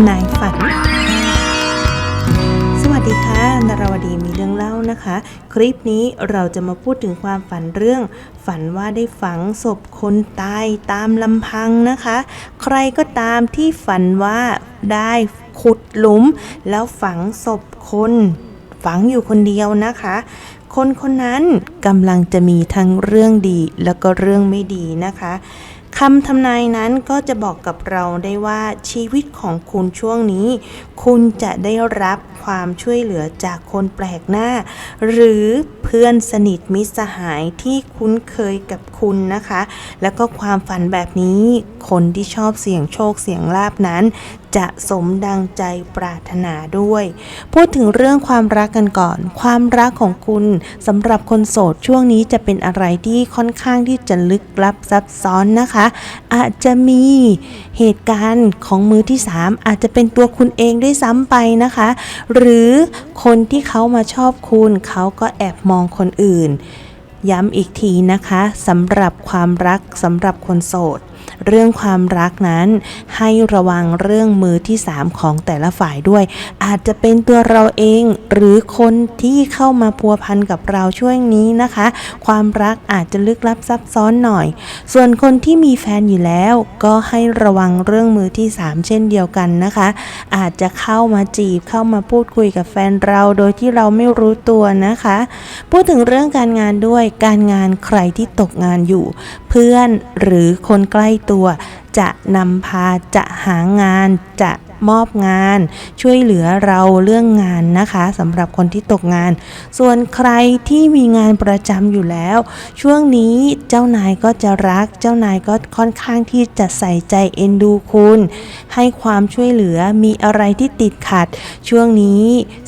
ำนายฝัน สวัสดีค่ะนาราวดีมีเรื่องเล่านะคะ คลิปนี้เราจะมาพูดถึงความฝันเรื่อง ฝันว่าได้ฝังศพคนตายตามลำพังนะคะ ใครก็ตามที่ฝันว่าได้ขุดหลุม แล้วฝังศพคน ฝังอยู่คนเดียวนะคะคนคนนั้นกำลังจะมีทั้งเรื่องดีแล้วก็เรื่องไม่ดีนะคะ คำทำนายนั้นก็จะบอกกับเราได้ว่าชีวิตของคุณช่วงนี้ คุณจะได้รับความช่วยเหลือจากคนแปลกหน้า หรือเพื่อนสนิทมิตรสหายที่คุ้นเคยกับคุณนะคะ แล้วก็ความฝันแบบนี้ คนที่ชอบเสี่ยงโชคเสี่ยงลาบนั้น จะสมดังใจปรารถนาด้วย พูดถึงเรื่องความรักกันก่อน ความรักของคุณสำหรับคนโสดช่วงนี้จะเป็นอะไรที่ค่อนข้างที่จะลึกลับซับซ้อนนะคะอาจจะมีเหตุการณ์ของมือที่ 3 อาจจะเป็นตัวคุณเองด้วยซ้ำไปนะคะ หรือคนที่เขามาชอบคุณเขาก็แอบมองคนอื่น ย้ำอีกทีนะคะสำหรับความรักสำหรับคนโสด เรื่องความรักนั้น ให้ระวังเรื่องมือที่ 3 ของแต่ละฝ่ายด้วย อาจจะเป็นตัวเราเองหรือคนที่เข้ามาพัวพันกับเราช่วงนี้นะคะ ความรักอาจจะลึกลับซับซ้อนหน่อย ส่วนคนที่มีแฟนอยู่แล้ว ก็ให้ระวังเรื่องมือที่ 3 เช่นเดียวกันนะคะ อาจจะเข้ามาจีบเข้ามาพูดคุยกับแฟนเราโดยที่เราไม่รู้ตัวนะคะ พูดถึงเรื่องการงานด้วยการงานใครที่ตกงานอยู่ เพื่อนหรือคนใกล้ตัว จะนำพาจะหางานจะ มอบงาน ช่วยเหลือเราเรื่องงานนะคะสำหรับคนที่ตกงาน ส่วนใครที่มีงานประจำอยู่แล้ว ช่วงนี้เจ้านายก็จะรัก เจ้านายก็ค่อนข้างที่จะใส่ใจเอ็นดูคุณ ให้ความช่วยเหลือมีอะไรที่ติดขัด ช่วงนี้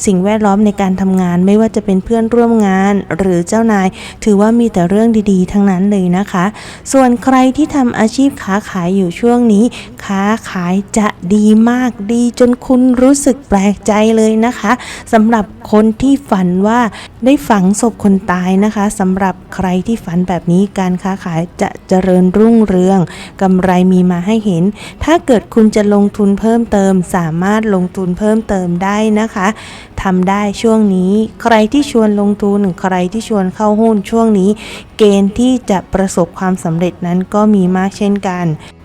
สิ่งแวดล้อมในการทำงานไม่ว่าจะเป็นเพื่อนร่วมงาน หรือเจ้านาย ถือว่ามีแต่เรื่องดีๆ ทั้งนั้นเลยนะคะ ส่วนใครที่ทำอาชีพค้าขายอยู่ช่วงนี้ ค้าขายจะดีมากดีจนคุณรู้สึกแปลกใจเลยนะคะสำหรับคนที่ฝันว่าได้ฝังศพคนตายนะคะสำหรับใครที่ฝันแบบนี้การค้าขายจะเจริญรุ่งเรืองกำไรมีมาให้เห็น ถ้าเกิดคุณจะลงทุนเพิ่มเติม สามารถลงทุนเพิ่มเติมได้นะคะทำได้ช่วงนี้ ใครที่ชวนลงทุนใครที่ชวนเข้าหุ้นช่วงนี้ เกณฑ์ที่จะประสบความสำเร็จนั้นก็มีมากเช่นกัน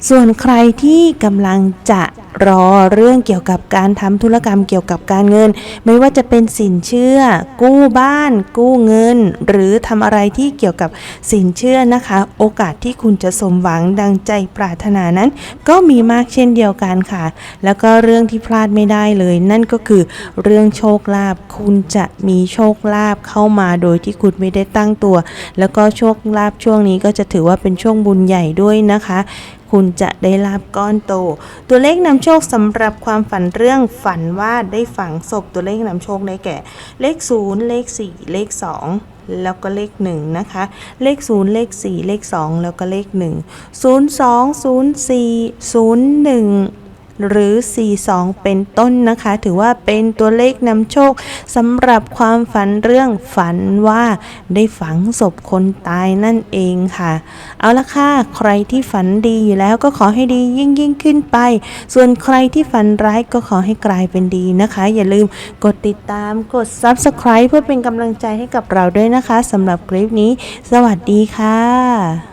ส่วนใครที่กำลังจะ รอเรื่องเกี่ยวกับการทำธุรกรรมเกี่ยวกับการเงิน ไม่ว่าจะเป็นสินเชื่อ กู้บ้าน กู้เงิน หรือทำอะไรที่เกี่ยวกับสินเชื่อนะคะ โอกาสที่คุณจะสมหวังดังใจปรารถนานั้น ก็มีมากเช่นเดียวกันค่ะ แล้วก็เรื่องที่พลาดไม่ได้เลย นั่นก็คือเรื่องโชคลาภคุณจะมีโชคลาภเข้ามาโดยที่คุณไม่ได้ตั้งตัว แล้วก็โชคลาภช่วงนี้ก็จะถือว่าเป็นช่วงบุญใหญ่ด้วยนะคะ คุณจะได้ลาบก้อนโต ตัวเลขนำโชคสำหรับความฝันเรื่องฝันว่าได้ฝังศพตัวเลขนำโชคได้แก่ เลข 0 เลข 4 เลข 2แล้วก็เลข 1 นะคะ เลข 0 เลข 4 เลข 2 แล้วก็เลข 1 0 2 0 4 0 1 หรือ 42 เป็นต้นนะคะ ถือว่าเป็นตัวเลขนำโชคสำหรับความฝันเรื่องฝันว่าได้ฝังศพคนตายนั่นเองค่ะ เอาละค่ะ ใครที่ฝันดีอยู่แล้วก็ขอให้ดียิ่งยิ่งขึ้นไป ส่วนใครที่ฝันร้ายก็ขอให้กลายเป็นดีนะคะ อย่าลืมกดติดตามกด Subscribe เพื่อเป็นกำลังใจให้กับเราด้วยนะคะสำหรับคลิปนี้ สวัสดีค่ะ